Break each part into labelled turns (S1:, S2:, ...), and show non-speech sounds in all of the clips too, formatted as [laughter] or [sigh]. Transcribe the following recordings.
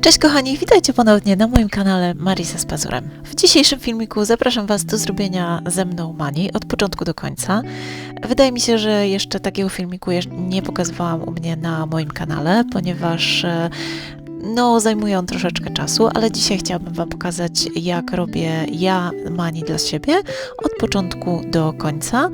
S1: Cześć kochani, witajcie ponownie na moim kanale Marisa z Pazurem. W dzisiejszym filmiku zapraszam Was do zrobienia ze mną mani od początku do końca. Wydaje mi się, że jeszcze takiego filmiku nie pokazywałam u mnie na moim kanale, ponieważ e, no, zajmuje on troszeczkę czasu, ale dzisiaj chciałabym Wam pokazać, jak robię ja mani dla siebie od początku do końca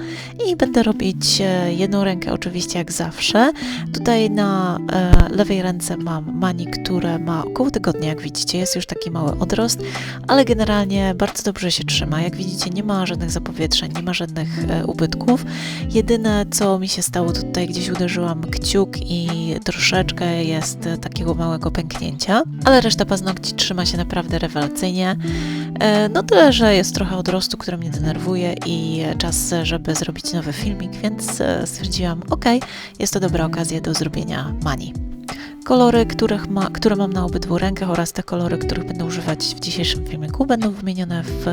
S1: i będę robić e, jedną rękę oczywiście jak zawsze. Tutaj na e, lewej ręce mam mani, które ma około tygodnia, jak widzicie, jest już taki mały odrost, ale generalnie bardzo dobrze się trzyma. Jak widzicie, nie ma żadnych zapowietrzeń, nie ma żadnych e, ubytków. Jedyne, co mi się stało, tutaj gdzieś uderzyłam kciuk i troszeczkę jest takiego małego pęknięcia, ale reszta paznokci trzyma się naprawdę rewelacyjnie. E, No tyle, że jest trochę odrostu, który mnie denerwuje i czas, żeby zrobić nowy filmik, więc e, stwierdziłam, ok, jest to dobra okazja do zrobienia mani. Kolory, których ma, które mam na obydwu rękach oraz te kolory, których będę używać w dzisiejszym filmiku, będą wymienione w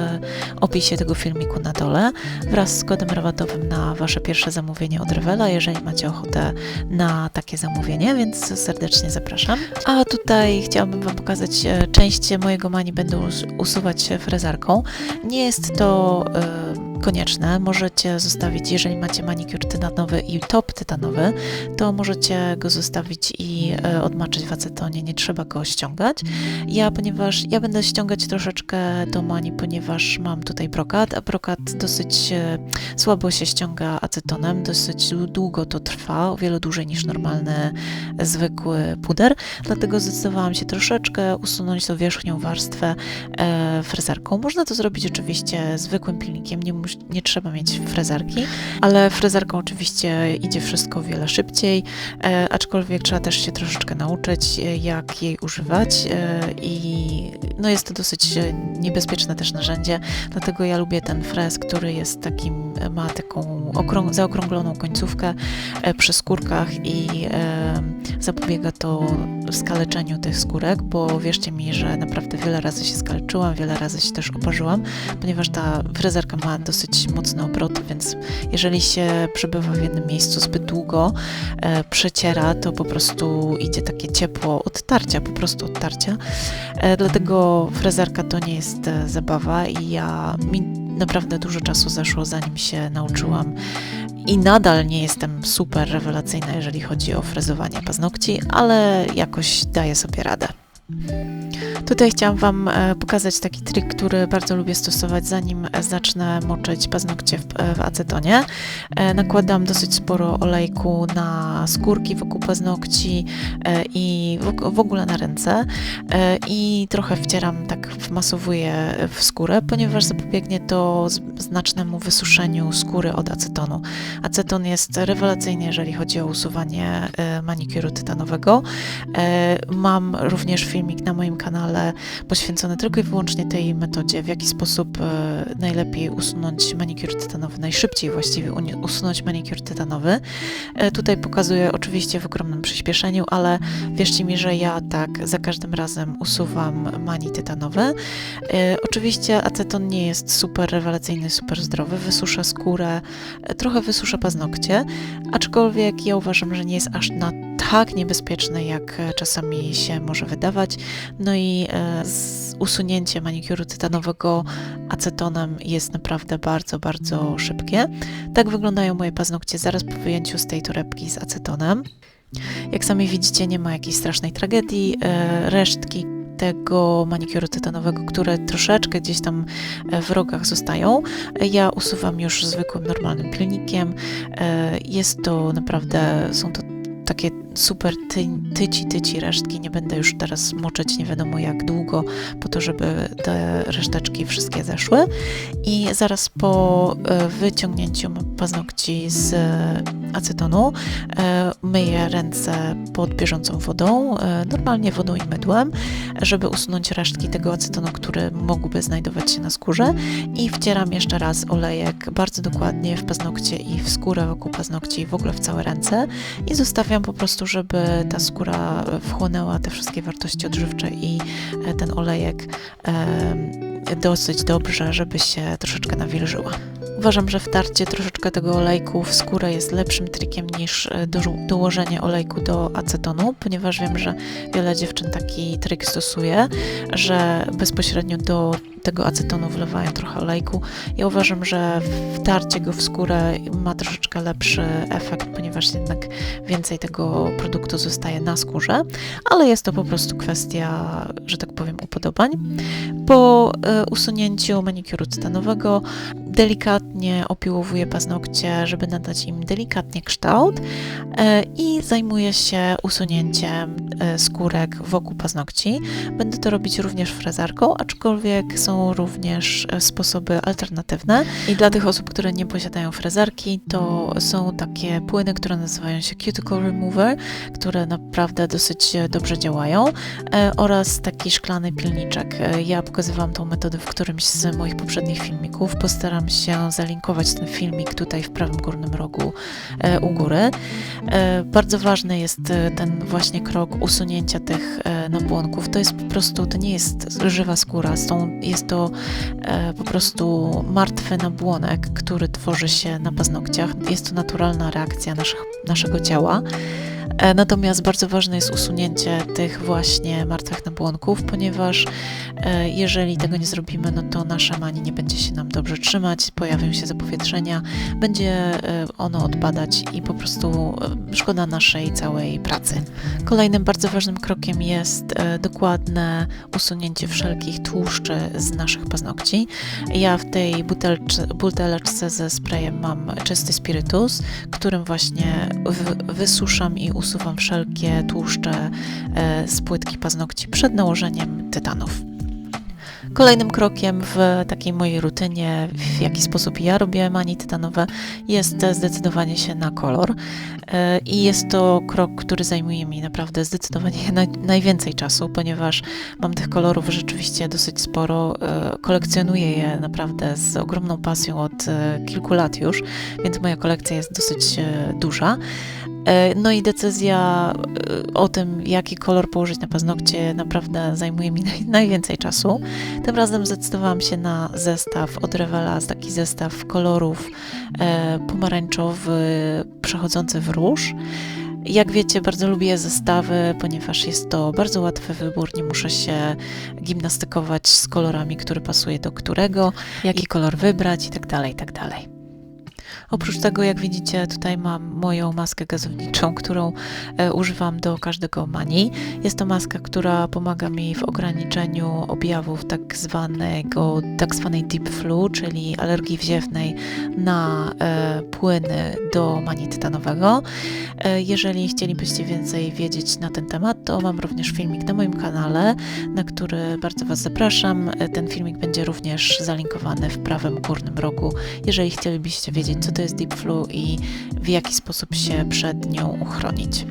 S1: opisie tego filmiku na dole wraz z kodem rabatowym na Wasze pierwsze zamówienie od Revela, jeżeli macie ochotę na takie zamówienie, więc serdecznie zapraszam. A tutaj chciałabym Wam pokazać, e, część mojego mani będę us- usuwać frezarką. Nie jest to e, konieczne, możecie zostawić, jeżeli macie manikur tytanowy i top tytanowy, to możecie go zostawić i e, odmaczyć w acetonie, nie trzeba go ściągać. Ja, ponieważ ja będę ściągać troszeczkę do mani, ponieważ mam tutaj brokat, a brokat dosyć e, słabo się ściąga acetonem, dosyć długo to trwa, o wiele dłużej niż normalny, e, zwykły puder, dlatego zdecydowałam się troszeczkę usunąć tą wierzchnią warstwę e. Można to zrobić oczywiście zwykłym pilnikiem, nie, nie trzeba mieć frezarki, ale frezarką oczywiście idzie wszystko wiele szybciej, e, aczkolwiek trzeba też się troszeczkę nauczyć, e, jak jej używać e, i no jest to dosyć niebezpieczne też narzędzie, dlatego ja lubię ten frez, który jest takim, ma taką okrąg- zaokrągloną końcówkę przy skórkach i zapobiega to skaleczeniu tych skórek, bo wierzcie mi, że naprawdę wiele razy się skaleczyłam, wiele razy się też oparzyłam, ponieważ ta frezarka ma dosyć mocne obroty, więc jeżeli się przebywa w jednym miejscu zbyt długo, e, przeciera, to po prostu idzie takie ciepło odtarcia, po prostu odtarcia. E, dlatego frezarka to nie jest e, zabawa i ja mi naprawdę dużo czasu zeszło, zanim się nauczyłam i nadal nie jestem super rewelacyjna, jeżeli chodzi o frezowanie paznokci, ale jakoś daję sobie radę. Tutaj chciałam Wam e, pokazać taki trik, który bardzo lubię stosować, zanim e, zacznę moczyć paznokcie w, e, w acetonie. Nakładam dosyć sporo olejku na skórki wokół paznokci i w, ogóle na ręce i trochę wcieram, tak wmasowuję w skórę, ponieważ zapobiegnie to znacznemu wysuszeniu skóry od acetonu. Aceton jest rewelacyjny, jeżeli chodzi o usuwanie manikuru tytanowego. Mam również filmik na moim kanale poświęcony tylko i wyłącznie tej metodzie, w jaki sposób e, najlepiej usunąć manikur tytanowy, najszybciej właściwie usunąć manikur tytanowy. E, Tutaj pokazuję oczywiście w ogromnym przyspieszeniu, ale wierzcie mi, że ja tak za każdym razem usuwam mani tytanowe. E, Oczywiście aceton nie jest super rewelacyjny, super zdrowy, wysusza skórę, trochę wysusza paznokcie, aczkolwiek ja uważam, że nie jest aż na tak niebezpieczny, jak e, czasami się może wydawać. No i e, usunięcie manikuru tytanowego acetonem jest naprawdę bardzo, bardzo szybkie. Tak wyglądają moje paznokcie zaraz po wyjęciu z tej torebki z acetonem. Jak sami widzicie, nie ma jakiejś strasznej tragedii. E, Resztki tego manikuru tytanowego, które troszeczkę gdzieś tam w rogach zostają, ja usuwam już zwykłym, normalnym pilnikiem. Jest to naprawdę, są to takie super ty, tyci, tyci resztki. Nie będę już teraz moczyć nie wiadomo jak długo, po to, żeby te reszteczki wszystkie zeszły. I zaraz po e, wyciągnięciu paznokci z e, acetonu e, myję ręce pod bieżącą wodą, normalnie wodą i mydłem, żeby usunąć resztki tego acetonu, który mógłby znajdować się na skórze i wcieram jeszcze raz olejek bardzo dokładnie w paznokcie i w skórę wokół paznokci i w ogóle w całe ręce i zostawiam po prostu, żeby ta skóra wchłonęła te wszystkie wartości odżywcze i e, ten olejek dosyć dobrze, żeby się troszeczkę nawilżyła. Uważam, że wtarcie troszeczkę tego olejku w skórę jest lepszym trikiem niż e, do, dołożenie olejku do acetonu, ponieważ wiem, że wiele dziewczyn taki trik stosuje, że bezpośrednio do tego acetonu wlewają trochę olejku. Ja uważam, że wtarcie go w skórę ma troszeczkę lepszy efekt, ponieważ jednak więcej tego produktu zostaje na skórze, ale jest to po prostu kwestia, że tak powiem, upodobań. Po e, usunięciu manikuru tytanowego delikatnie opiłowuję paznokcie, żeby nadać im delikatnie kształt e, i zajmuję się usunięciem e, skórek wokół paznokci. Będę to robić również frezarką, aczkolwiek są również e, sposoby alternatywne i dla tych osób, które nie posiadają frezarki, to są takie płyny, które nazywają się Cuticle Remover, które naprawdę dosyć dobrze działają oraz taki szklany pilniczek. Ja pokazywałam tą metodę w którymś z moich poprzednich filmików. Postaram się zalinkować ten filmik tutaj w prawym górnym rogu e, u góry. E, bardzo ważny jest e, ten właśnie krok usunięcia tych nabłonków. To jest po prostu, to nie jest żywa skóra, jest to po prostu martwy nabłonek, który tworzy się na paznokciach. Jest to naturalna reakcja naszych, naszego ciała. Natomiast bardzo ważne jest usunięcie tych właśnie martwych nabłonków, ponieważ jeżeli tego nie zrobimy, no to nasza mani nie będzie się nam dobrze trzymać, pojawią się zapowietrzenia, będzie e, ono odpadać i po prostu szkoda naszej całej pracy. Kolejnym bardzo ważnym krokiem jest dokładne usunięcie wszelkich tłuszczy z naszych paznokci. Ja w tej buteleczce ze sprayem mam czysty spirytus, którym właśnie wysuszam i usuwam wszelkie tłuszcze e, z płytki paznokci przed nałożeniem tytanów. Kolejnym krokiem w takiej mojej rutynie, w jaki sposób ja robię mani tytanowe, jest zdecydowanie się na kolor. E, I jest to krok, który zajmuje mi naprawdę zdecydowanie [laughs] najwięcej czasu, ponieważ mam tych kolorów rzeczywiście dosyć sporo. E, kolekcjonuję je naprawdę z ogromną pasją od kilku lat już, więc moja kolekcja jest dosyć duża. E, no i decyzja e, o tym, jaki kolor położyć na paznokcie, naprawdę zajmuje mi [laughs] naj, najwięcej czasu. Tym razem zdecydowałam się na zestaw od Revela, taki zestaw kolorów e, pomarańczowy, przechodzący w róż. Jak wiecie, bardzo lubię zestawy, ponieważ jest to bardzo łatwy wybór, nie muszę się gimnastykować z kolorami, który pasuje do którego, jaki kolor wybrać itd., tak itd. Oprócz tego, jak widzicie, tutaj mam moją maskę gazowniczą, którą e, używam do każdego mani. Jest to maska, która pomaga mi w ograniczeniu objawów tak zwanego, tak zwanej deep flu, czyli alergii wziewnej na e, płyny do mani tytanowego. E, jeżeli chcielibyście więcej wiedzieć na ten temat, to mam również filmik na moim kanale, na który bardzo Was zapraszam. Ten filmik będzie również zalinkowany w prawym górnym rogu, jeżeli chcielibyście wiedzieć, co to jest Deep Flu i w jaki sposób się przed nią uchronić.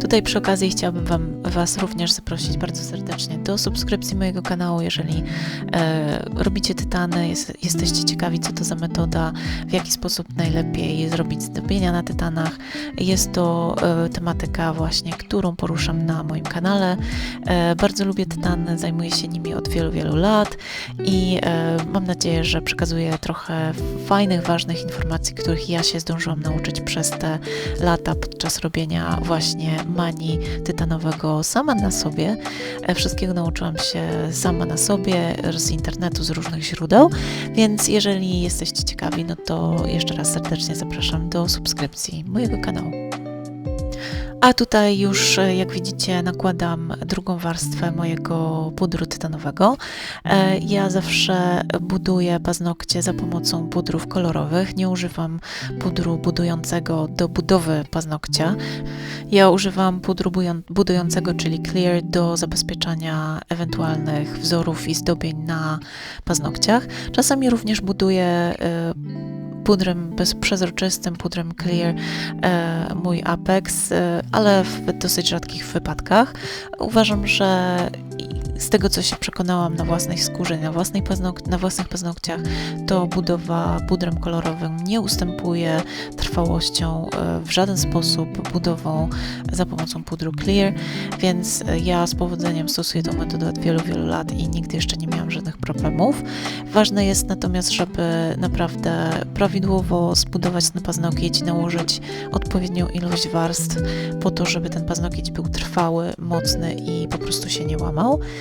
S1: Tutaj przy okazji chciałabym wam, Was również zaprosić bardzo serdecznie do subskrypcji mojego kanału, jeżeli e, robicie tytany, jest, jesteście ciekawi, co to za metoda, w jaki sposób najlepiej zrobić zdobienia na tytanach. Jest to e, tematyka właśnie, którą poruszam na moim kanale. E, bardzo lubię tytany, zajmuję się nimi od wielu, wielu lat i e, mam nadzieję, że przekazuję trochę fajnych, ważnych informacji, których ja się zdążyłam nauczyć przez te lata podczas robienia właśnie właśnie mani tytanowego sama na sobie. E, wszystkiego nauczyłam się sama na sobie z internetu, z różnych źródeł, więc jeżeli jesteście ciekawi, no to jeszcze raz serdecznie zapraszam do subskrypcji mojego kanału. A tutaj już, e, jak widzicie, nakładam drugą warstwę mojego pudru tytanowego. E, ja zawsze buduję paznokcie za pomocą pudrów kolorowych. Nie używam pudru budującego do budowy paznokcia. Ja używam pudru budującego, czyli clear, do zabezpieczania ewentualnych wzorów i zdobień na paznokciach. Czasami również buduję e, pudrem bezprzezroczystym, pudrem clear e, mój Apex, e, ale w dosyć rzadkich wypadkach. Uważam, że z tego, co się przekonałam na własnej skórze, na, własnej paznok- na własnych paznokciach, to budowa pudrem kolorowym nie ustępuje trwałością e, w żaden sposób budową za pomocą pudru Clear, więc e, ja z powodzeniem stosuję tę metodę od wielu, wielu lat i nigdy jeszcze nie miałam żadnych problemów. Ważne jest natomiast, żeby naprawdę prawidłowo zbudować ten paznokieć, nałożyć odpowiednią ilość warstw po to, żeby ten paznokieć był trwały, mocny i po prostu się nie łamał.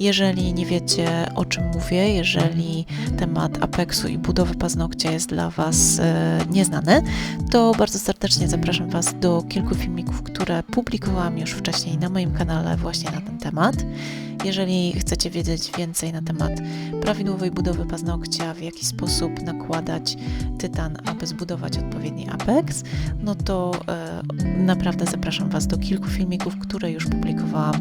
S1: Jeżeli nie wiecie o czym mówię, jeżeli temat apeksu i budowy paznokcia jest dla Was e, nieznany, to bardzo serdecznie zapraszam Was do kilku filmików, które publikowałam już wcześniej na moim kanale właśnie na ten temat. Jeżeli chcecie wiedzieć więcej na temat prawidłowej budowy paznokcia, w jaki sposób nakładać tytan, aby zbudować odpowiedni apeks, no to e, naprawdę zapraszam Was do kilku filmików, które już publikowałam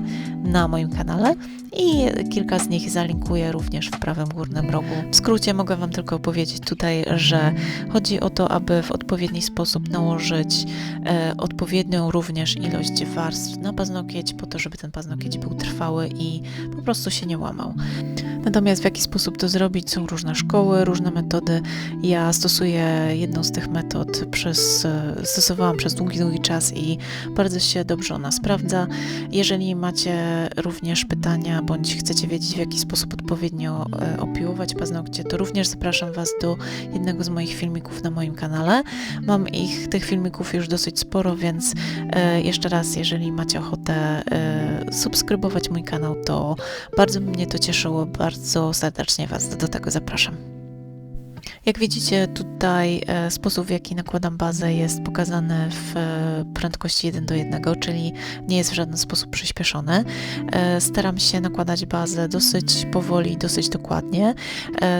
S1: na moim kanale i kilka z nich zalinkuję również w prawym górnym rogu. W skrócie mogę Wam tylko powiedzieć tutaj, że chodzi o to, aby w odpowiedni sposób nałożyć e, odpowiednią również ilość warstw na paznokieć, po to, żeby ten paznokieć był trwały i po prostu się nie łamał. Natomiast w jaki sposób to zrobić? Są różne szkoły, różne metody. Ja stosuję jedną z tych metod przez, e, stosowałam przez długi, długi czas i bardzo się dobrze ona sprawdza. Jeżeli macie również pytania, bądź chcecie wiedzieć, w jaki sposób odpowiednio e, opiłować paznokcie, to również zapraszam Was do jednego z moich filmików na moim kanale. Mam ich, tych filmików już dosyć sporo, więc e, jeszcze raz, jeżeli macie ochotę e, subskrybować mój kanał, to bardzo mnie to cieszyło, bardzo serdecznie Was do tego zapraszam. Jak widzicie, tutaj e, sposób, w jaki nakładam bazę, jest pokazany w e, prędkości 1 do 1, czyli nie jest w żaden sposób przyspieszony. E, staram się nakładać bazę dosyć powoli, dosyć dokładnie.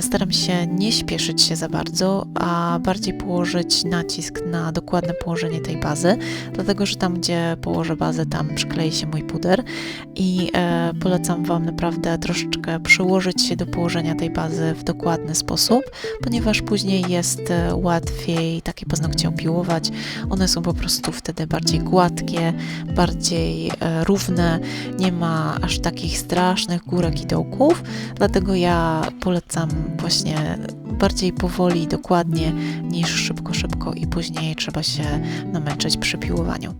S1: Staram się nie śpieszyć się za bardzo, a bardziej położyć nacisk na dokładne położenie tej bazy, dlatego że tam, gdzie położę bazę, tam przyklei się mój puder i polecam Wam naprawdę troszeczkę przyłożyć się do położenia tej bazy w dokładny sposób, ponieważ później jest e, łatwiej takie paznokcie opiłować. One są po prostu wtedy bardziej gładkie, bardziej e, równe, nie ma aż takich strasznych górek i dołków, dlatego ja polecam właśnie bardziej powoli, dokładnie niż szybko, szybko i później trzeba się namęczyć przy piłowaniu.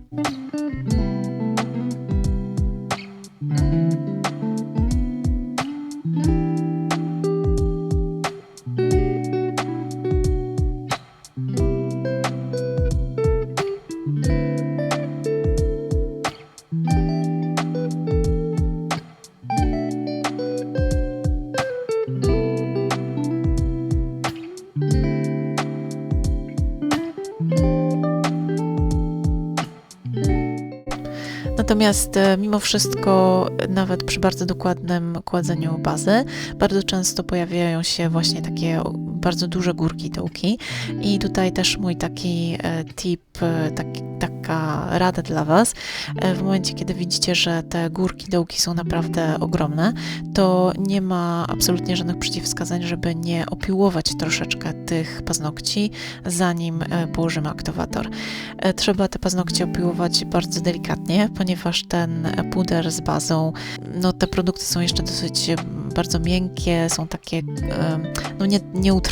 S1: Natomiast e, mimo wszystko, nawet przy bardzo dokładnym kładzeniu bazy, bardzo często pojawiają się właśnie takie bardzo duże górki dołki i tutaj też mój taki e, tip, e, taki, taka rada dla Was. W momencie, kiedy widzicie, że te górki dołki są naprawdę ogromne, to nie ma absolutnie żadnych przeciwwskazań, żeby nie opiłować troszeczkę tych paznokci, zanim położymy aktywator. Trzeba te paznokcie opiłować bardzo delikatnie, ponieważ ten puder z bazą, no te produkty są jeszcze dosyć bardzo miękkie, są takie no nie,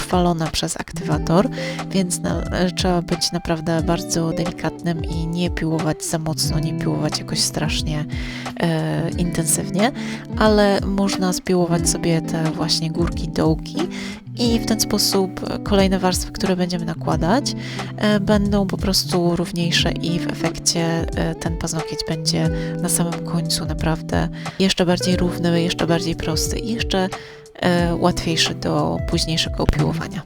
S1: nieutrwalone przez aktywator, więc na, trzeba być naprawdę bardzo delikatnym i nie piłować za mocno, nie piłować jakoś strasznie e, intensywnie, ale można spiłować sobie te właśnie górki, dołki i w ten sposób kolejne warstwy, które będziemy nakładać, e, będą po prostu równiejsze i w efekcie e, ten paznokieć będzie na samym końcu naprawdę jeszcze bardziej równy, jeszcze bardziej prosty i jeszcze łatwiejszy do późniejszego opiłowania.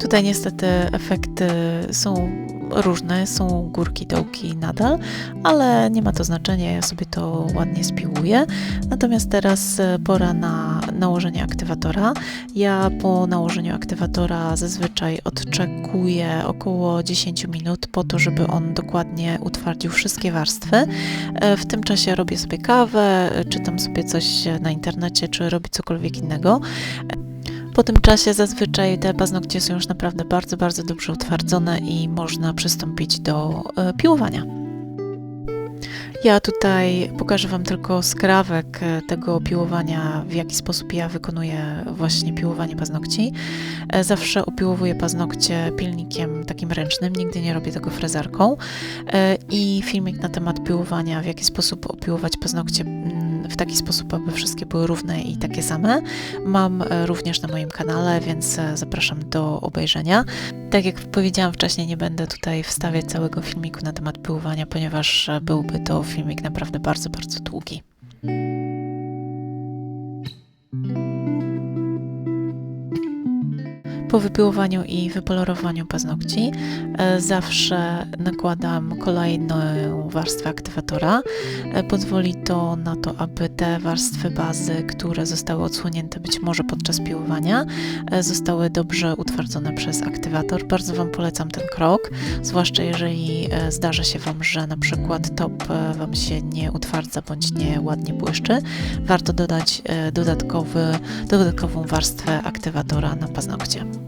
S1: Tutaj niestety efekty są różne, są górki, dołki nadal, ale nie ma to znaczenia, ja sobie to ładnie spiłuję. Natomiast teraz e, pora na nałożenie aktywatora. Ja po nałożeniu aktywatora zazwyczaj odczekuję około 10 minut po to, żeby on dokładnie utwardził wszystkie warstwy. E, w tym czasie robię sobie kawę, czytam sobie coś na internecie, czy robię cokolwiek innego. Po tym czasie zazwyczaj te paznokcie są już naprawdę bardzo, bardzo dobrze utwardzone i można przystąpić do e, piłowania. Ja tutaj pokażę Wam tylko skrawek e, tego piłowania, w jaki sposób ja wykonuję właśnie piłowanie paznokci. E, zawsze opiłowuję paznokcie pilnikiem takim ręcznym, nigdy nie robię tego frezarką. I filmik na temat piłowania, w jaki sposób opiłować paznokcie w taki sposób, aby wszystkie były równe i takie same. Mam e, również na moim kanale, więc e, zapraszam do obejrzenia. Tak jak powiedziałam wcześniej, nie będę tutaj wstawiać całego filmiku na temat pyłowania, ponieważ e, byłby to filmik naprawdę bardzo, bardzo długi. Po wypiłowaniu i wypolerowaniu paznokci e, zawsze nakładam kolejną warstwę aktywatora. E, pozwoli to na to, aby te warstwy bazy, które zostały odsłonięte być może podczas piłowania, e, zostały dobrze utwardzone przez aktywator. Bardzo Wam polecam ten krok, zwłaszcza jeżeli zdarza się Wam, że na przykład top Wam się nie utwardza bądź nie ładnie błyszczy. Warto dodać dodatkowy, dodatkową warstwę aktywatora na paznokcie.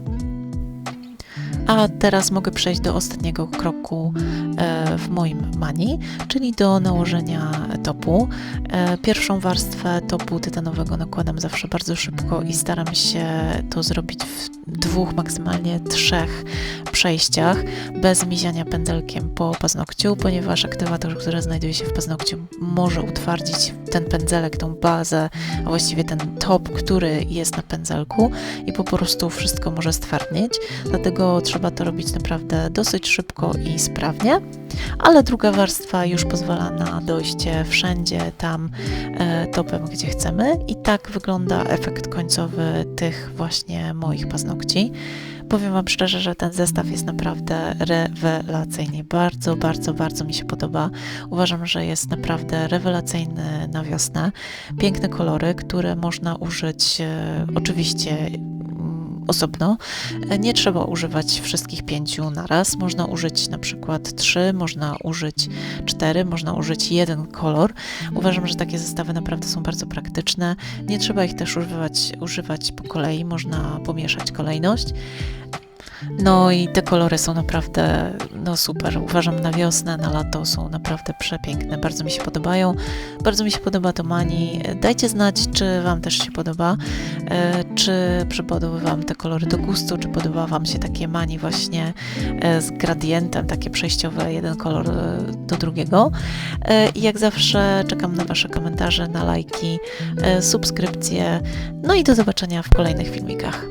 S1: A teraz mogę przejść do ostatniego kroku e, w moim mani, czyli do nałożenia topu. E, pierwszą warstwę topu tytanowego nakładam zawsze bardzo szybko i staram się to zrobić w dwóch, maksymalnie trzech przejściach, bez miziania pędzelkiem po paznokciu, ponieważ aktywator, który znajduje się w paznokciu, może utwardzić ten pędzelek, tą bazę, a właściwie ten top, który jest na pędzelku i po prostu wszystko może stwardnieć. Dlatego trzeba to robić naprawdę dosyć szybko i sprawnie. Ale druga warstwa już pozwala na dojście wszędzie tam e, topem, gdzie chcemy. I tak wygląda efekt końcowy tych właśnie moich paznokci. Powiem Wam szczerze, że ten zestaw jest naprawdę rewelacyjny. Bardzo, bardzo, bardzo mi się podoba. Uważam, że jest naprawdę rewelacyjny na wiosnę. Piękne kolory, które można użyć e, oczywiście osobno. Nie trzeba używać wszystkich pięciu na raz. Można użyć na przykład trzy, można użyć cztery, można użyć jeden kolor. Uważam, że takie zestawy naprawdę są bardzo praktyczne. Nie trzeba ich też używać, używać po kolei, można pomieszać kolejność. No i te kolory są naprawdę no super. Uważam na wiosnę, na lato są naprawdę przepiękne. Bardzo mi się podobają. Bardzo mi się podoba to mani. Dajcie znać, czy Wam też się podoba. E, czy przypadały Wam te kolory do gustu, czy podoba Wam się takie mani właśnie e, z gradientem, takie przejściowe, jeden kolor e, do drugiego. I jak zawsze czekam na Wasze komentarze, na lajki, subskrypcje. No i do zobaczenia w kolejnych filmikach.